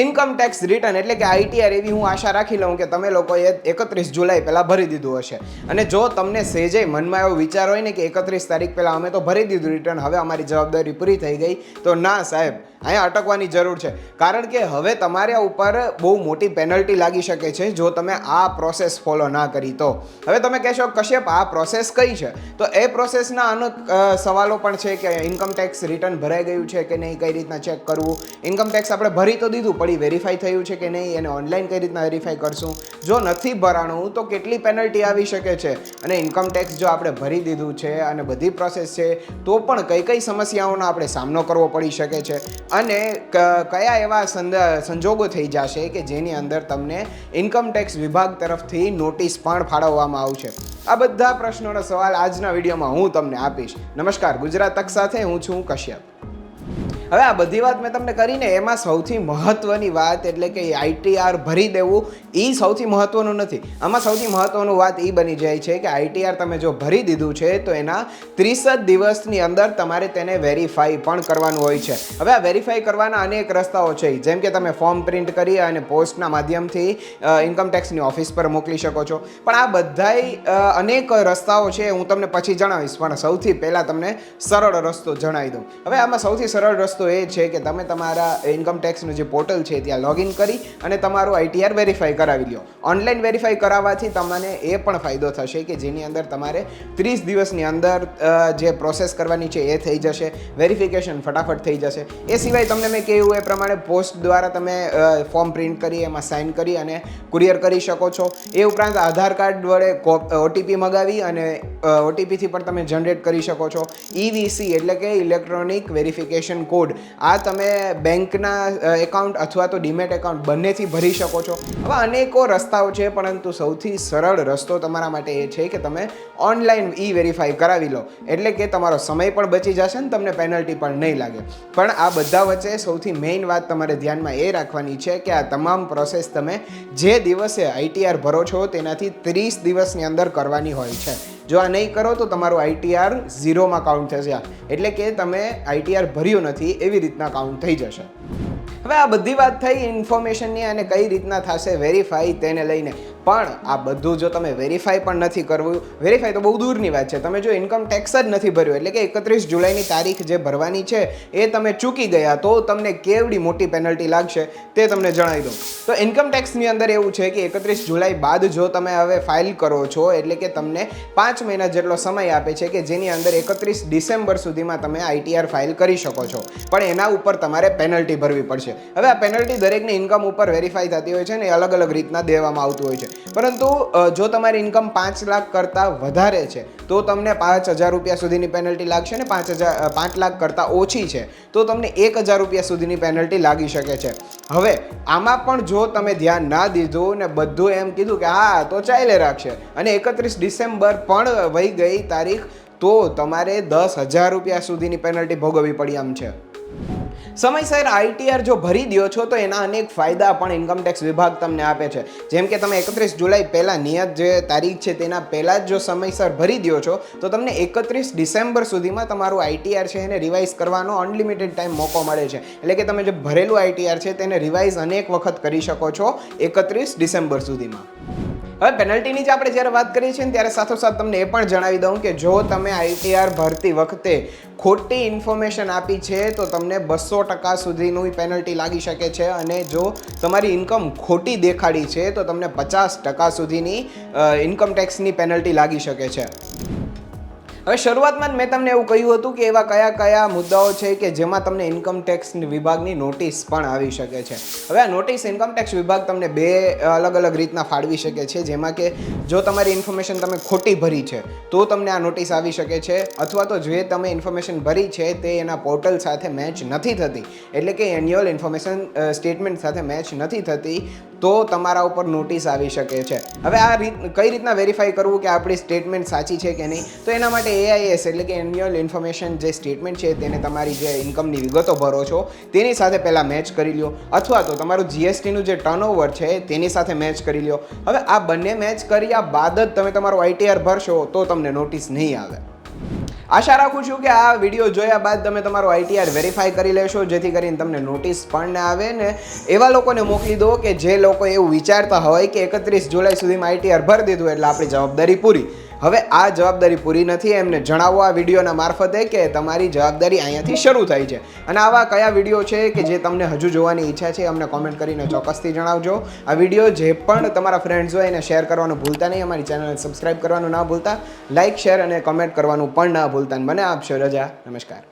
Income tax return એટલે કે ITR એવી હું આશા રાખી લઉં કે તમે લોકોએ એકત્રીસ જુલાઈ પહેલાં ભરી દીધું હશે. અને જો તમને સેજે મનમાં એવો વિચાર હોય ને કે એકત્રીસ તારીખ પહેલાં અમે તો ભરી દીધું રિટર્ન હવે અમારી જવાબદારી પૂરી થઈ ગઈ, તો ના સાહેબ, અહીંયા અટકવાની જરૂર છે. કારણ કે હવે તમારા ઉપર બહુ મોટી પેનલ્ટી લાગી શકે છે જો તમે આ પ્રોસેસ ફોલો ના કરી તો. હવે તમે કહેશો, કશ્યપ, આ પ્રોસેસ કઈ છે? તો એ પ્રોસેસના અનેક સવાલો પણ છે કે ઇન્કમ ટેક્સ રિટર્ન ભરાઈ ગયું છે કે નહીં, કઈ રીતના ચેક કરવું? ઇન્કમ ટેક્સ આપણે ભરી તો દીધું પણ વેરીફાઈ થયું છે કે નહીં, એને ઓનલાઈન કઈ રીતના વેરીફાઈ કરશું? જો નથી ભરાણું, તો કેટલી પેનલ્ટી આવી શકે છે? અને ઇન્કમ ટેક્સ જો આપણે ભરી દીધું છે અને બધી પ્રોસેસ છે, તો પણ કઈ કઈ સમસ્યાઓનો આપણે સામનો કરવો પડી શકે છે? અને કયા એવા સંજોગો થઈ જશે કે જેની અંદર તમને ઇન્કમ ટેક્સ વિભાગ તરફથી નોટિસ પણ ફાળવવામાં આવશે? આ બધા પ્રશ્નોનો સવાલ આજના વિડીયોમાં હું તમને આપીશ. નમસ્કાર, ગુજરાત તક સાથે હું છું કશ્યપ. હવે આ બધી વાત મેં તમને કરીને એમાં સૌથી મહત્ત્વની વાત એટલે કે આઈટીઆર ભરી દેવું એ સૌથી મહત્ત્વનું નથી. આમાં સૌથી મહત્ત્વનું વાત એ બની જાય છે કે આઈટીઆર તમે જો ભરી દીધું છે, તો એના ત્રીસ જ દિવસની અંદર તમારે તેને વેરીફાઈ પણ કરવાનું હોય છે. હવે આ વેરીફાઈ કરવાના અનેક રસ્તાઓ છે. જેમ કે તમે ફોર્મ પ્રિન્ટ કરી અને પોસ્ટના માધ્યમથી ઇન્કમ ટેક્સની ઓફિસ પર મોકલી શકો છો. પણ આ બધાય અનેક રસ્તાઓ છે, હું તમને પછી જણાવીશ, પણ સૌથી પહેલાં તમને સરળ રસ્તો જણાવી દઉં. હવે આમાં સૌથી સરળ રસ્તો એ છે કે તમે તમારા ઇન્કમ ટેક્સનું જે પોર્ટલ છે ત્યાં લોગિન કરી અને તમારું આઈટીઆર વેરીફાઈ કરાવી લો ઓનલાઈન વેરીફાઈ કરાવવાથી તમને એ પણ ફાયદો થશે કે જેની અંદર તમારે ત્રીસ દિવસની અંદર જે પ્રોસેસ કરવાની છે એ થઈ જશે વેરિફિકેશન ફટાફટ થઈ જશે. એ સિવાય તમને મેં કહ્યું એ પ્રમાણે પોસ્ટ દ્વારા તમે ફોર્મ પ્રિન્ટ કરી, એમાં સાઇન કરી અને કુરિયર કરી શકો છો. એ ઉપરાંત આધાર કાર્ડ વડે ઓટીપી મગાવી અને ઓટીપીથી પણ તમે જનરેટ કરી શકો છો. ઈવીસી એટલે કે ઇલેક્ટ્રોનિક વેરિફિકેશન કોડ આ તમે બેંકના એકાઉન્ટ અથવા તો ડીમેટ એકાઉન્ટ બંનેથી ભરી શકો છો. આવા અનેકો રસ્તાઓ છે, પરંતુ સૌથી સરળ રસ્તો તમારા માટે એ છે કે તમે ઓનલાઈન ઈ વેરીફાઈ કરાવી લો. એટલે કે તમારો સમય પણ બચી જશે ને તમને પેનલ્ટી પણ નહીં લાગે. પણ આ બધા વચ્ચે સૌથી મેઇન વાત તમારે ધ્યાનમાં એ રાખવાની છે કે આ તમામ પ્રોસેસ તમે જે દિવસે આઈટીઆર ભરો છો તેનાથી ત્રીસ દિવસની અંદર કરવાની હોય છે. જો આ નહીં કરો તો તમારું આઈટીઆર ઝીરોમાં કાઉન્ટ થશે એટલે કે તમે આઈટીઆર ભર્યું નથી, એવી રીતના કાઉન્ટ થઈ જશે. હવે આ બધી વાત થઈ ઇન્ફોર્મેશનની અને કઈ રીતના થશે વેરીફાઈ તેને લઈને. પણ આ બધું જો તમે વેરીફાઈ પણ નથી કરવું વેરીફાઈ તો બહુ દૂરની વાત છે. તમે જો ઇન્કમ ટેક્સ જ નથી ભર્યો, એટલે કે એકત્રીસ જુલાઈની તારીખ જે ભરવાની છે, એ તમે ચૂકી ગયા, તો તમને કેવડી મોટી પેનલ્ટી લાગશે તે તમને જણાવી દઉં. તો ઇન્કમ ટેક્સની અંદર એવું છે કે એકત્રીસ જુલાઈ બાદ જો તમે હવે ફાઇલ કરો છો, એટલે કે તમને પાંચ મહિના જેટલો સમય આપે છે કે જેની અંદર એકત્રીસ ડિસેમ્બર સુધીમાં તમે આઈટીઆર ફાઇલ કરી શકો છો. પણ એના ઉપર તમારે પેનલ્ટી ભરવી પડશે. હવે આ પેનલ્ટી દરેકની ઇન્કમ ઉપર વેરીફાઈ થતી હોય છે ને અલગ અલગ રીતના દેવામાં આવતું હોય છે. પરંતુ જો તમારી ઇન્કમ પાંચ લાખ કરતાં વધારે છે, તો તમને પાંચ હજાર રૂપિયા સુધીની પેનલ્ટી લાગશે ને પાંચ હજાર પાંચ લાખ કરતાં ઓછી છે, તો તમને એક હજાર રૂપિયા સુધીની પેનલ્ટી લાગી શકે છે. હવે, આમાં પણ જો તમે ધ્યાન ના દીધું ને બધું એમ કીધું કે હા, તો ચાલે રાખશે. અને એકત્રીસ ડિસેમ્બર પણ વહી ગઈ તારીખ, તો તમારે દસ હજાર રૂપિયા સુધીની પેનલ્ટી ભોગવવી પડી આમ છે. સમયસર આઈટીઆર જો ભરી દો છો, તો એના અનેક ફાયદા પણ ઇન્કમટેક્સ વિભાગ તમને આપે છે. જેમ કે તમે એકત્રીસ જુલાઈ પહેલાં નિયત જે તારીખ છે, તેના પહેલાં જ જો સમયસર ભરી દો છો, તો તમને એકત્રીસ ડિસેમ્બર સુધીમાં તમારું આઈટીઆર છે, એને રિવાઇઝ કરવાનો અનલિમિટેડ ટાઈમ મોકો મળે છે. એટલે કે તમે જે ભરેલું આઈટીઆર છે, તેને રિવાઇઝ અનેક વખત કરી શકો છો, એકત્રીસ ડિસેમ્બર સુધીમાં. હવે પેનલ્ટીની જ આપણે જ્યારે વાત કરીએ છીએ ત્યારે સાથોસાથ તમને એ પણ જણાવી દઉં કે જો તમે આઈટીઆર ભરતી વખતે ખોટી ઇન્ફોર્મેશન આપી છે, તો તમને બસો ટકા સુધીનું પેનલ્ટી લાગી શકે છે. અને જો તમારી ઇન્કમ ખોટી દેખાડી છે, તો તમને પચાસ ટકા સુધીની ઇન્કમ ટેક્સની પેનલ્ટી લાગી શકે છે. હવે શરૂઆતમાં જ મેં તમને એવું કહ્યું હતું કે એવા કયા કયા મુદ્દાઓ છે કે જેમાં તમને ઇન્કમ ટેક્સ વિભાગની નોટિસ પણ આવી શકે છે. હવે આ નોટિસ ઇન્કમ ટેક્સ વિભાગ તમને બે અલગ અલગ રીતના ફાળવી શકે છે. જેમાં કે જો તમારી ઇન્ફોર્મેશન તમે ખોટી ભરી છે, તો તમને આ નોટિસ આવી શકે છે. અથવા તો જે તમે ઇન્ફોર્મેશન ભરી છે, તે એના પોર્ટલ સાથે મેચ નથી થતી. એટલે કે એન્યુઅલ ઇન્ફોર્મેશન સ્ટેટમેન્ટ સાથે મેચ નથી થતી. તો તમારા ઉપર નોટિસ આવી શકે છે. હવે આ રીત, કઈ રીતના વેરીફાઈ કરવું કે આપણી સ્ટેટમેન્ટ સાચી છે કે નહીં? તો એના માટે એઆઈએસ એટલે કે એન્યુઅલ ઇન્ફોર્મેશન જે સ્ટેટમેન્ટ છે તેને તમારી જે ઇન્કમની વિગતો ભરો છો, તેની સાથે પહેલાં મેચ કરી લ્યો. અથવા તો તમારું જીએસટીનું જે ટર્નઓવર છે, તેની સાથે મેચ કરી લ્યો. હવે આ બંને મેચ કર્યા બાદ જ તમે તમારું આઈટીઆર ભરશો, તો તમને નોટિસ નહીં આવે. આશા રાખું છું કે આ વીડિયો જોયા બાદ તમે તમારો આઈટીઆર વેરીફાઈ કરી લેશો, જેથી કરીને તમને નોટિસ પણ ના આવે ને એવા લોકોને મોકલી દો કે જે લોકો એવું વિચારતા હોય કે એકત્રીસ જુલાઈ સુધીમાં આઈટીઆર ભરી દીધું એટલે આપણી જવાબદારી પૂરી. હવે આ જવાબદારી પૂરી નથી, એમને જણાવો આ વિડીયોના મારફતે કે તમારી જવાબદારી અહીંયાથી શરૂ થાય છે. અને આવા કયા વીડિયો છે કે જે તમને હજુ જોવાની ઈચ્છા છે, અમને કોમેન્ટ કરીને ચોક્કસથી જણાવજો. આ વીડિયો જે પણ તમારા ફ્રેન્ડ્સ હોય એને શેર કરવાનું ભૂલતા નહીં, અમારી ચેનલને સબસ્ક્રાઈબ કરવાનું ના ભૂલતા. લાઇક શેર અને કોમેન્ટ કરવાનું પણ ના ભૂલતા. મને આપશો રજા. નમસ્કાર.